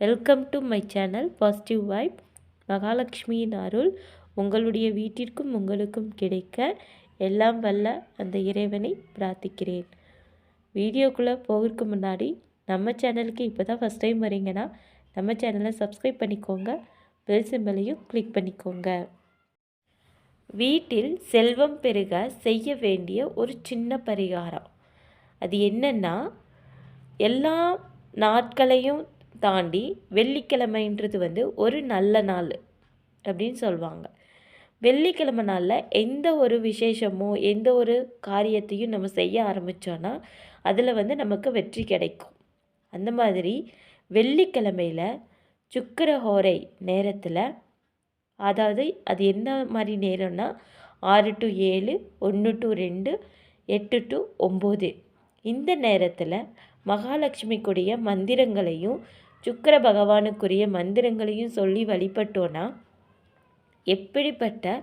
Welcome to my channel positive vibe மகாலட்சுமியின் அருள் உங்களுடைய வீட்டிற்கும் உங்களுக்கும் கிடைக்க எல்லாம் வல்ல அந்த இறைவனை பிரார்த்திக்கிறேன். வீடியோக்குள்ளே போகிறதுக்கு முன்னாடி நம்ம சேனலுக்கு இப்போ தான் ஃபஸ்ட் டைம் வரீங்கன்னா நம்ம சேனலை சப்ஸ்கிரைப் பண்ணிக்கோங்க. பெல் சிம்பலையும் கிளிக் பண்ணிக்கோங்க. வீட்டில் செல்வம் பெருக செய்ய வேண்டிய ஒரு சின்ன பரிகாரம். அது என்னென்னா எல்லா நாட்களையும் தாண்டி வெள்ளிக்கிழமைன்றது வந்து ஒரு நல்ல நாள் அப்படின்னு சொல்லுவாங்க வெள்ளிக்கிழமை நாளில் எந்த ஒரு விசேஷமோ எந்த ஒரு காரியத்தையும் நம்ம செய்ய ஆரம்பித்தோன்னா அதில் வந்து நமக்கு வெற்றி கிடைக்கும். அந்த மாதிரி வெள்ளிக்கிழமையில் சுக்கரஹோரை நேரத்தில் அதாவது அது என்ன மாதிரி நேரம்னா ஆறு டு ஏழு ஒன்று டு ரெண்டு எட்டு டு ஒம்பது. இந்த நேரத்தில் மகாலட்சுமிக்குரிய மந்திரங்களையும் சுக்கர பகவானுக்குரிய மந்திரங்களையும் சொல்லி வழிபட்டோன்னா எப்படிப்பட்ட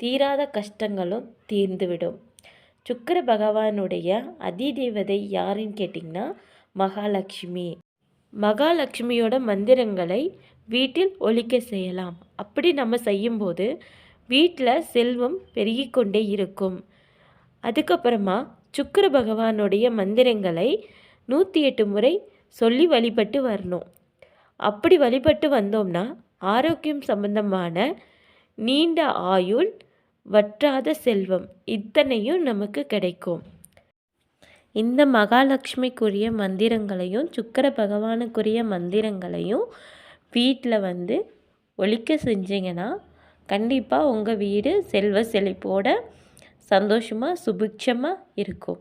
தீராத கஷ்டங்களும் தீர்ந்துவிடும். சுக்கர பகவானுடைய அதிதேவதை யாருன்னு கேட்டிங்கன்னா மகாலட்சுமி. மகாலட்சுமியோட மந்திரங்களை வீட்டில் ஒழிக்க செய்யலாம். அப்படி நம்ம செய்யும்போது வீட்டில் செல்வம் பெருகிக்கொண்டே இருக்கும். அதுக்கப்புறமா சுக்கர பகவானுடைய மந்திரங்களை நூற்றி எட்டு முறை சொல்லி வழிபட்டு வரணும். அப்படி வழிபட்டு வந்தோம்னா ஆரோக்கியம் சம்பந்தமான நீண்ட ஆயுள் வற்றாத செல்வம் இத்தனையும் நமக்கு கிடைக்கும். இந்த மகாலட்சுமிக்குரிய மந்திரங்களையும் சுக்கர பகவானுக்குரிய மந்திரங்களையும் வீட்டில் வந்து ஒழிக்க செஞ்சிங்கன்னா கண்டிப்பாக உங்கள் வீடு செல்வ செழிப்போட சந்தோஷமாக சுபிக்ஷமாக இருக்கும்.